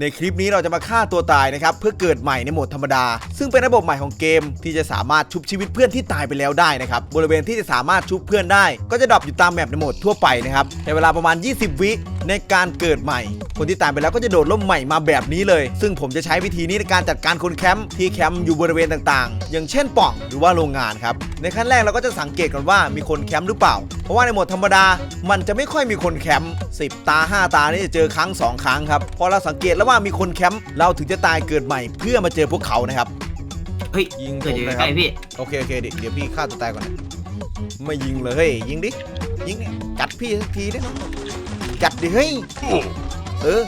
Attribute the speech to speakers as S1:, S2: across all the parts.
S1: ในคลิปนี้เราจะมาฆ่าตัวตายนะครับเพื่อเกิดใหม่ในโหมดธรรมดา ซึ่งเป็นระบบใหม่ของเกม ที่จะสามารถชุบชีวิตเพื่อนที่ตายไปแล้วได้นะครับบริเวณที่จะสามารถชุบเพื่อนได้ ก็จะดรอปอยู่ตามแมปในโหมดทั่วไปนะครับในเวลาประมาณ 20 วิในการเกิดใหม่ คนที่ตายไปแล้วก็จะโดดล่มใหม่มาแบบนี้เลย ซึ่งผมจะใช้วิธีนี้ในการจัดการคนแคมป์ที่แคมป์อยู่บริเวณต่างๆ อย่างเช่นป่องหรือว่าโรงงานครับในขั้นแรกเราก็จะสังเกตกันว่ามีคนแคมป์หรือเปล่า เพราะว่าในโหมดธรรมดามันจะไม่ค่อยมีคนแคมป์ 10 ตา 5 ตานี่จะเจอครั้ง 2 ครั้งครับ พอเราสังเกตแล้วว่ามีคนแคมป์เราถึงจะตายเกิดใหม่เพื่อมาเจอพวกเขานะครับ
S2: เฮ้ย
S1: ยิงผม
S2: เกิดอยู่
S1: เลยครับ
S2: ใกล้ๆพี่
S1: โอเคโอเคเดี๋ยวเดี๋ยวพี่ฆ่าตัวตายก่อนนะไม่ยิงเลยเฮ้ยยิงดิยิงเนี่ยจัดพี่สักทีดิจัดดิเฮ้ยเออ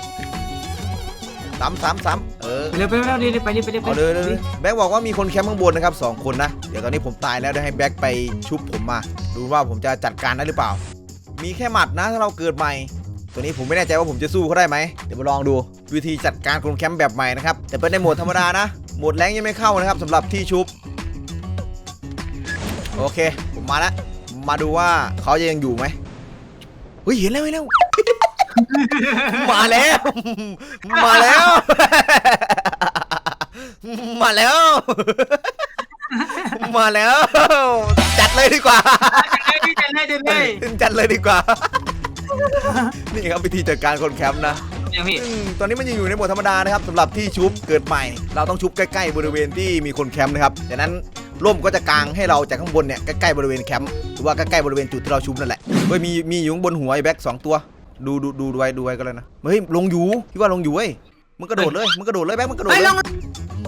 S1: สามสามสามเออ
S2: ไปเร็วไปเร็วรีบไปรีบไปรีบไป
S1: เอาเลยเลยเลยแบ็กบอกว่ามีคนแคมป์ข้างบนนะครับสองคนนะ เดี๋ยวตอนนี้ผมตายแล้วเดี๋ยวให้แบ็กไปชุบผมมา ดูว่าผมจะจัดการได้หรือเปล่า มีแค่หมัดนะถ้าเราเกิดใหม่ ตัวนี้ผมไม่แน่ใจว่าผมจะสู้เขาได้ไหมเดี๋ยวมาลองดูวิธีจัดการคนแคมป์แบบใหม่นะครับแต่เป็นในโหมดธรรมดานะโหมดแรงยังไม่เข้านะครับสำหรับที่ชุบโอเค ผมมาแล้วมาดูว่าเขาจะยังอยู่ไหมเฮ้ยเห็นแล้วเห็นแล้วมาแล้ว มาแล้ว มาแล้ว มาแล้ว จัดเลยดีกว่า
S2: พี่จะเลยจะเลย
S1: จัดเลยดีกว่า นี่ครับวิธีจัดการคนแคมป์นะ
S2: ยังพี่
S1: ซึ่งตอนนี้มันยังอยู่ในโหมดธรรมดานะครับสำหรับที่ชุบเกิดใหม่ เราต้องชุบใกล้ๆบริเวณที่มีคนแคมป์นะครับดังนั้นร่มก็จะกางให้เราจากข้างบนเนี่ยใกล้ๆบริเวณแคมป์หรือว่าใกล้ๆบริเวณจุดที่เราชุบนั่นแหละเฮ้ยมีมีอยู่ข้างบนหัวไอ้แบ็คสองตัว ดูดูดูดูไว้ดูไว้ก็แล้วนะเฮ้ยลงอยู่พี่ว่าลงอยู่เว้ยมึงกระโดดเลยมึงกระโดดเลยแบ็คมึงกระโดด
S2: ไอ้ย
S1: เล
S2: ล
S1: ย
S2: งลง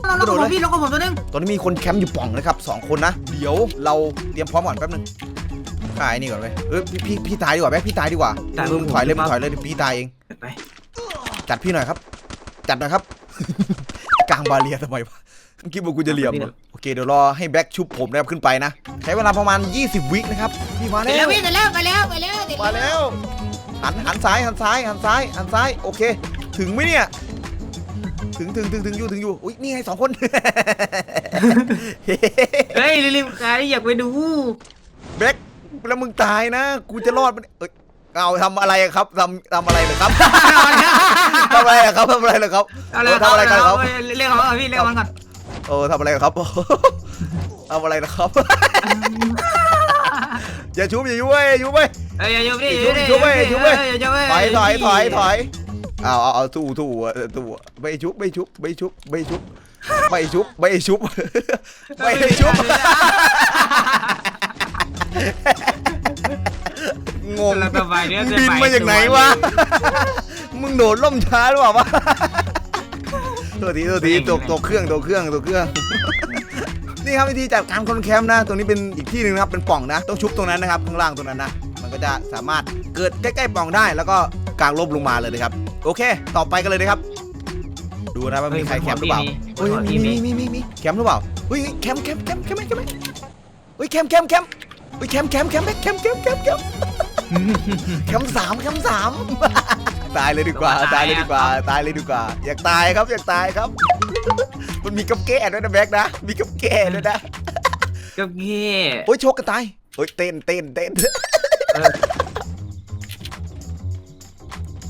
S2: ลงกับผมพี่ลงกับผมตัวนึง
S1: ตอนนี้มีคนแคมป์อยู่ปล่องนะครับสองคนนะ เดี๋ยวเราเตรียมพร้อมก่อนแป๊บนึง ฆ่าไอ้นี่ก่อนไปเออพี่พี่พี่ตายดีกว่าแบ๊พี่ตายดีกว่ามึงถอยเลยมึงถอยเลยเดี๋ยวพี่ตายเอง
S2: ไป
S1: จัดพี่หน่อยครับ จัดหน่อยครับ กลางบาเรียทำไมวะเมื่อกี้บอกกูจะเหลี่ยมเหรอโอเคเดี๋ยวรอให้แบ็คชุบผมนะครับขึ้นไปนะใช้เวลาประมาณ 20 วินะครับพี่มา
S2: ไป
S1: แล้
S2: แล้ว
S1: ว
S2: พี่ไปแล้วไปแล้วไปแล้ว
S1: มาแล้วหันหันซ้ายหันซ้ายหันซ้ายหันซ้ายโอเค ถึงไหมเนี่ยถึงถึงถึงถึงอยู่ถึงอยู่อุ้ยนี่ไงสองคน
S2: เฮ้ยรีบๆใครอยากไปดู
S1: แบ็คแล้วมึงตายนะ กูจะรอดมันเอ้ยเอาทำอะไรอะครับทำทำอะไรเหรอครับ ทำอะไรอะครับทำอะไรเหรอครับ
S2: เอาเลย
S1: เออทำอะไรกันครับ
S2: เรียกเขาพี่เรียกมันก่อน
S1: เออทำอะไรครับ ทำอะไรนะครับ อย่าชุบอย่ายุ้ยอย่ายุ้ย
S2: เอ้ยอย่าอยู่พี่
S1: ชุบชุบเว้ยชุบเว้ย
S2: อย่าอยู่เว้ย
S1: ถอยถอยถอยถอยเอาเอาเอาสู้สู้อะสู้อะไม่ชุบไม่ชุบไม่ชุบไม่ชุบไม่ชุบไม่ชุบไม่ชุบ งง
S2: เราสบายเนี่ย
S1: บินมาจากไหนวะ มึงโดดล่มช้าหรือเปล่าวะตัวทีตัวทีตกตกเครื่องตกเครื่องตกเครื่อง นี่ครับวิธีจัดการคนแคมป์นะ ตรงนี้เป็นอีกที่หนึ่งนะครับ เป็นปล่องนะ ต้องชุบตรงนั้นนะครับข้างล่างตรงนั้นนะ มันก็จะสามารถเกิดใกล้ๆปล่องได้ แล้วก็กางลบลงมาเลยนะครับ โอเค ต่อไปกันเลยนะครับ ดูนะว่ามีใครแคมป์หรือเปล่าเฮ้ยมีมีมีมีมีแคมป์หรือเปล่าเฮ้ยแคมป์แคมป์แคมป์แคมป์แคมป์เฮ้ยแคมป์แคมป์แคมป์ เฮ้ยแคมป์แคมป์แคมป์แคมป์แคมป์แคมป์แคมป์แคมป์สามแคมป์สามตายเลยดีกว่าตายเลยดีกว่าตายเลยดีกว่า อยากตายครับอยากตายครับ มันมีกับแก้ด้วยนะแบ็กนะ มีกับแก้ด้วยนะ
S2: ก็เงี้
S1: โอ้ยชกกันตายโอ้ยเต้นเต้นเต้น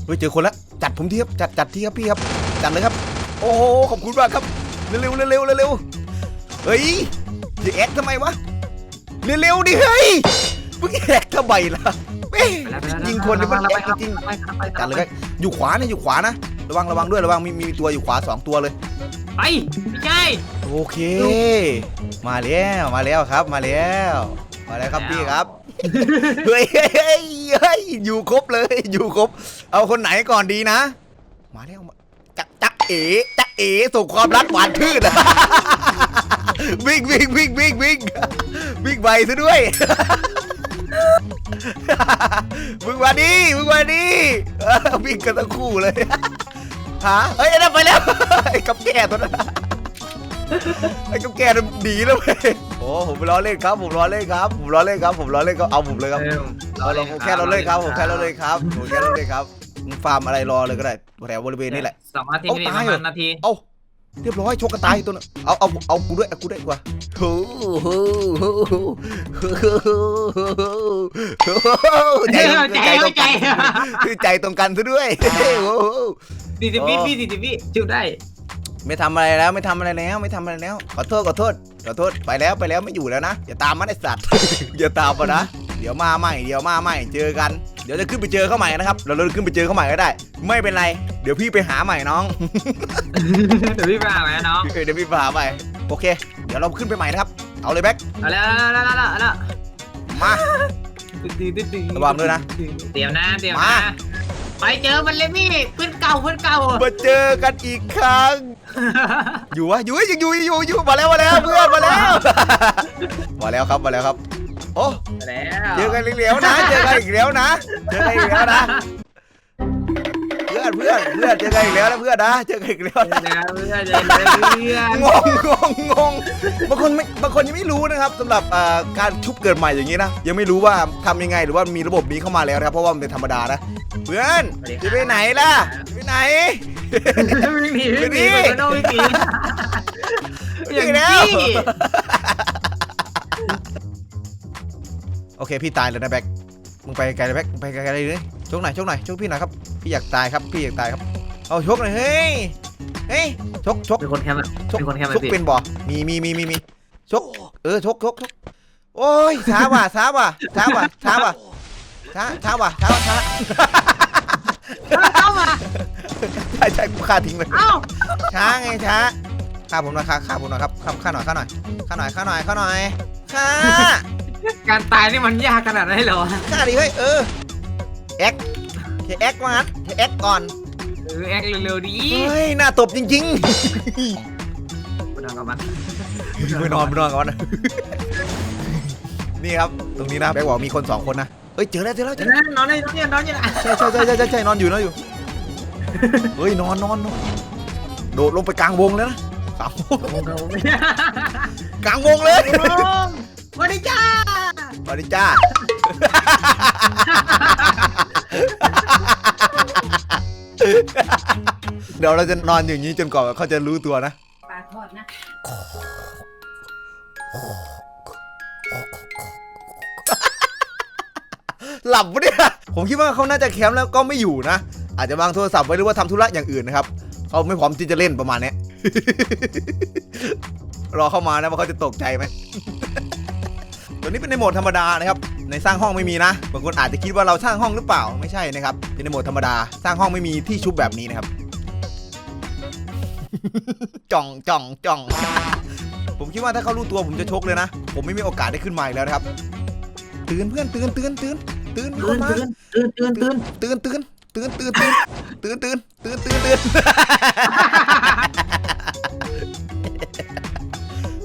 S1: เฮ้ยเจอคนละจัดผมทีครับจัดจัดทีครับพี่ครับจัดเลยครับ โอ้โหขอบคุณมากครับเร็วเร็วเร็วเร็วเร็วเฮ้ยจะแอคทำไมวะ เร็วเร็วดิเฮ้ยมึงแอคทำไมล่ะเอ้ยยิงคนนี่มันแอคจริงๆจัดเลยครับอยู่ขวานะอยู่ขวานะ ระวังระวังด้วยระวังมีมีตัวอยู่ขวาสองตัวเลย
S2: ไปไม่ใช่
S1: โอเค มาแล้วมาแล้วครับมาแล้วมาแล้วครับพี่ครับเฮ้ยเฮ้ยเฮ้ยเฮ้ยอยู่ครบเลยอยู่ครบ เอาคนไหนก่อนดีนะ มาแล้วมาจักจักเอ๋จักเอ๋ส่งความรักหวานชื่น วิ่งวิ่งวิ่งวิ่งวิ่งวิ่งไปซะด้วย มึงมาดิมึงมาดิเออวิ่งกันทั้งคู่เลยหาเฮ้ยไอ้นั่นไปแล้วไอ้กับแก่ตัวนั้นไอ้กับแก่น่ะหนีแล้วเว้ยโอ้ผมล้อเล่นครับผมล้อเล่นครับผมล้อเล่นครับผมล้อเล่นก็เอาผมเลยครับเอาเราแค่เราเล่นครับผมแค่เราเล่นครับผมแค่เราเล่นครับมึงฟาร์มอะไรรอเลยก็ได้แถวบริเวณนี้แหละ
S2: สองนาที
S1: เอา
S2: พี่
S1: ตาย
S2: ป
S1: เหรอ
S2: ระมาณนาที
S1: เอา เรียบร้อยชกกระตายตัวนั้นเอาเอาเอากูด้วยเอากูด้วยดีกว่าโอ้โหใจตรงกันใจตรงกันคือใจตรงกันซะด้วยโอ้โห
S2: สี่สิบวิพี่สี่สิบวิจุดได้
S1: ไม่ทำอะไรแล้วไม่ทำอะไรแล้วไม่ทำอะไรแล้วขอโทษขอโทษขอโทษไปแล้วไปแล้วไม่อยู่แล้วนะอย่าตามมันไอสัตว์อย่าตามมานะเดี๋ยวมาใหม่เดี๋ยวมาใหม่เจอกัน เดี๋ยวจะขึ้นไปเจอเขาใหม่นะครับเราเราขึ้นไปเจอเขาใหม่ก็ได้ ไม่เป็นไร เดี๋ยวพี่ไปหาใหม่น้อง
S2: เดี๋ยวพี่มาไหมน้อง
S1: เดี๋ยวพี่ไปหาใหม่โอเค เดี๋ยวเราขึ้นไปใหม่นะครับ เอาเลยแบ็ค
S2: เอาแล้วเอาแล้วเอาแล้วเอาแล้ว
S1: มา
S2: ระ
S1: ระวังด้วยนะ
S2: เตรียมนะเตรียม
S1: มา
S2: นะไปเจอมันเลยพี่เพื่อนเก่าเพื่อนเก่า
S1: มาเจอกันอีกครั้ง อยู่วะอยู่ยังอยู่อยู่อยู่มาแล้วมาแล้วเพื่อนมาแล้ว มาแล้วครับมาแล้วครับ โอ้
S2: แล้ว
S1: เจอกันอีกแล้วนะ เจอกันอีกแล้วนะ เจอกันอีกแล้วนะ เพื่อนเพื่อนเพื่อนเจอกันอีกแล้วนะเพื่อนนะ เจอกันอีกแล้ว
S2: เจอ
S1: นะ
S2: แล้วเพื่อนเจอแล้วเพื่อน
S1: งงงงงงบางคนไม่บางคนยังไม่รู้นะครับสำหรับอ่าการชุบเกิดใหม่อย่างนี้นะ ยังไม่รู้ว่าทำยังไงหรือว่ามีระบบนี้เข้ามาแล้วนะครับ เพราะว่ามันเป็นธรรมดานะ เพื่อนจะไปไหนล่ะจะไปไหน
S2: วิ่งหนีวิ่งหนีมันโดนวิ่งหนีอย่าง
S1: นี่ เคพี่ตายแล้วนะแบ็คมึงไปไกลเลยแบ็คมึงไปไกลๆเลยชกหน่อยชกหน่อยชกพี่หน่อยครับพี่อยากตายครับพี่อยากตายครับเอาชกหน่อยเฮ้ยเฮ้ยชกชก
S2: เป็นคนแคมป์
S1: ชก
S2: เป็นคนแคมป์
S1: ชก
S2: พี่
S1: เป็นบ่มีมีมีมีมีชกเออชกชกชกโอ้ยช้าว่ะช้าว่ะช้าว่ะช้าว่ะช้าช้าว่ะช้าว่ะช้า
S2: เข้ามา
S1: ใช่ใช่กูฆ่าทิ้งเลย
S2: เอ้า
S1: ช้าไงช้าฆ่าผมหน่อยฆ่าฆ่าผมหน่อยครับฆ่าฆ่าหน่อยฆ่าหน่อยฆ่าหน่อยฆ่าหน่อยฆ่าหน่อยฆ่า
S2: การตายนี่มันยากขนาดนั้นเหรอ
S1: ฆ่าดิเฮ้ยเออแอคเฮ้ยแอคว่างั้นเฮ้ยแอคก่อน
S2: เออแอคเร็วๆดี
S1: เฮ้ยหน้าตบจริง
S2: ไปนอนกับมัน
S1: ๆไม่นอนไม่นอนก่อนนะนี่ครับตรงนี้นะแบงค์บอกมีคนสองคนนะเฮ้ยเจอแล้วเจอแล้วเจอแล้ว
S2: นอนเลยนอนเลยนอนอยู่นะ
S1: ใช่ใช่ใช่ใช่ใช่ใช่นอนอยู่นอนอยู่เฮ้ยนอนนอนนอนโดดลงไปกลางวงเลยนะกลางวงกลางวงเลย
S2: สวัสดีจ้า
S1: สวัสดีจ้า เดี๋ยวเราจะนอนอย่างนี้จนกว่าเขาจะรู้ตัวนะ
S2: ปลาทอดนะ
S1: หลับปะเนี่ยผมคิดว่าเขาน่าจะแคมป์แล้วก็ไม่อยู่นะ อาจจะวางโทรศัพท์ไว้หรือว่าทำธุระอย่างอื่นนะครับ เขาไม่พร้อมที่จะเล่นประมาณเนี้ย รอเข้ามานะว่าเขาจะตกใจไหม ตัวนี้เป็นในโหมดธรรมดานะครับ ในสร้างห้องไม่มีนะ บางคนอาจจะคิดว่าเราสร้างห้องหรือเปล่า ไม่ใช่นะครับ เป็นในโหมดธรรมดา สร้างห้องไม่มีที่ชุบแบบนี้นะครับ จ่องจ่องจ่อง ผมคิดว่าถ้าเขารู้ตัวผมจะชกเลยนะ ผมไม่มีโอกาสได้ขึ้นมาอีกแล้วนะครับ ตื่นเพื่อนตื่นตื่นตื่นตื่นมีค
S2: ตื่
S1: น
S2: น
S1: มา
S2: ตื่นตื่นตื่นตื่น
S1: ตื่นตื่นตื่นตื่นตื่นตื่นตื่นตื่นตื่นตื่นตื่น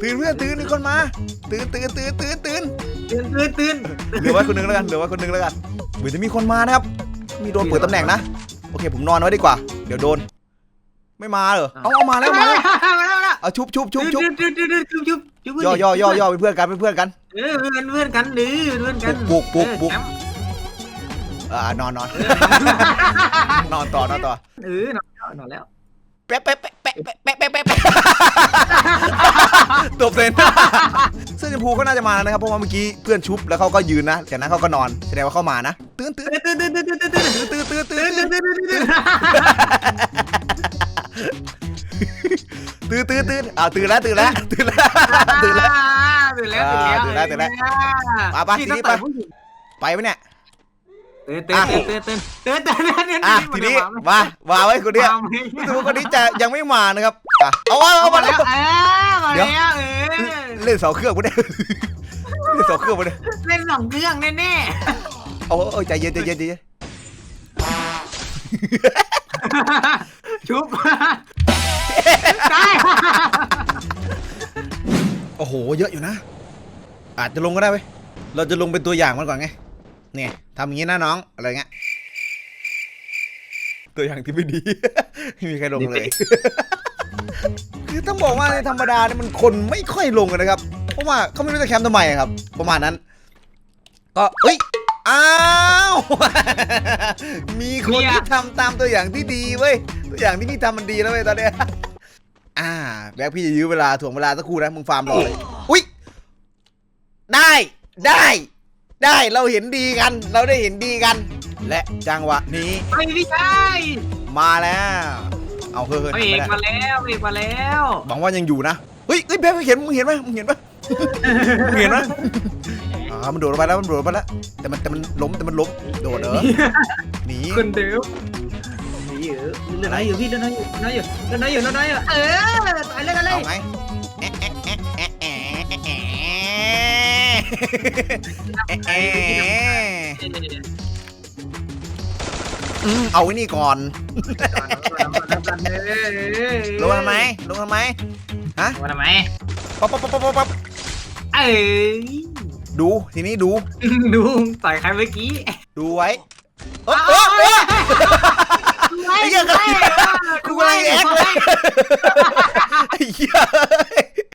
S1: ตื่นเพื่อนตื่นมีคนมา ตื่นตื่นตื่นตื่นตื่น
S2: ตื่นตื่นตื่น
S1: เหลือไว้คนหนึงแล้วกันเหลือไว้คนหนึงแล้วกันเหมือนจะมีคนมานะครับ มีโดนเปิดตำแหน่งนะโอเค ผมนอนไว้ดีกว่า เดี๋ยวโดน ไม่มาเหรอเอาเอามาแล้วมาแล้ว
S2: มาแล้วมาแล้ว
S1: เอาชุบชุบชุบชุบ
S2: ตื่นตื่นตื่นตื่นตื่นตื่น
S1: ย่อย่อย่อย่อเป็นเพื่อนกันเป็นเพื่อนกัน
S2: เออเพื่อนเพื่อนกันหรือเพื่อนกัน
S1: บุกบุกบุกอ่านอนนอนนอนต่อนอนต่อ
S2: เออนอนนอนแล้ว
S1: แป๊ะแป๊ะ แปะแปะแปะแปะแปะตบเลยนเสื้อชมพูก็น่าจะมานะครับเพราะว่าเมื่อกี้เพื่อนชุบแล้วเขาก็ยืนนะจากนั้นเขาก็นอนแสดงว่าเขามานะตื่นตื่น
S2: ตื่นตื่นตื่นตื่นตื่นตื่น
S1: ตื่นตื่นตื่นตื่น
S2: ตื่นตื่นตื่นตื่น
S1: ตื่นตื่นตื่นอ้าวตื่นแล้วตื่นแล้วตื่นแล้วตื่นแล้ว
S2: ตื่นแล้วตื่นแล้ว
S1: ตื่นแล้วตื่นแล้วมาปะทีนี้ปะไปไหม เนี่ย
S2: ตื่นตื่นตื่นตื่นตื่นตื่นตื่น
S1: อะทีนี้มามาไว้คนเนี้ยรู้สึกว่าคนนี้จะยังไม่มานะครับอะเอาเอาเอา
S2: เอา
S1: มา
S2: มา
S1: แล้
S2: แล้ววเออมาแล้วเออ
S1: เล่นเสาเครื่องปะเนี่ยเล่นเสาเครื่องปะเนี่ย
S2: เล่นสองเครื่องแน่
S1: โอ้โอ้ใจเย็นใจเย็นใจเย็น
S2: ๆชุบได้
S1: โอ้โหเยอะอยู่นะ อาจจะลงก็ได้เว้ยเราจะลงเป็นตัวอย่างมันก่อนไง เนี่ยทำอย่างนี้นะน้อง อะไรเงี้ย ตัวอย่างที่ไม่ดี ไม่มีใครลงเลย คือต้องบอกว่าในธรรมดาเนี่ยมันคนไม่ค่อยลงกันนะครับ เพราะว่าเขาไม่รู้จะแคมป์ทำไมอะครับ ประมาณนั้น ก็เอ้ย อ้าว มีคนที่ทำตามตัวอย่างที่ดีเว้ย ตัวอย่างที่พี่ทำมันดีแล้วเว้ยตอนเนี้ย อ่า แบ็คพี่จะยื้อเวลาถ่วงเวลาสักครู่นะ มึงฟาร์มรอเลย อุ้ย ได้ ได้ ได้เราเห็นดีกัน เราได้เห็นดีกัน และจังหวะนี้
S2: ไอ้พี่ชาย
S1: มาแล้ว เอาเฮ้ย
S2: พระ
S1: เฮ้
S2: เอยก
S1: ไม่
S2: มา
S1: ได้
S2: แล้วพระเอกมาแล้ว
S1: หวังว่ายังอยู่นะเฮ้ยเฮ้ยแป๊บเห็นมึงเห็นไหมมึงเห็นปะมึงเห็นไหมอ่ามันโดดลงไปแล้วมันโดดลงไปแล้วแต่มันแต่มันล้มแต่มันล้มโดดเหรอหนี
S2: คนเดิมหนีอยู่เล่นน้อยอยู่พี่เล่นน้อยอยู่เล่นน้อยอยู่เล่นน้อยอยู่เล่นน้อยอยู่เออตายเล่นอะไร
S1: เอาไง แอะอืมเอาไว้นี่ก่อนลงทำไมลงทำไม
S2: มาทำไม
S1: ปั๊บปั๊บปั๊บปั๊บปั๊บ
S2: เอ้ย
S1: ดูทีนี้ดู
S2: ดูต่อยใครเมื่อกี้
S1: ดูไว้เออเออเออไอ้เหี้ยกูกำลังแอ๊กเลยไอ้เหี้ย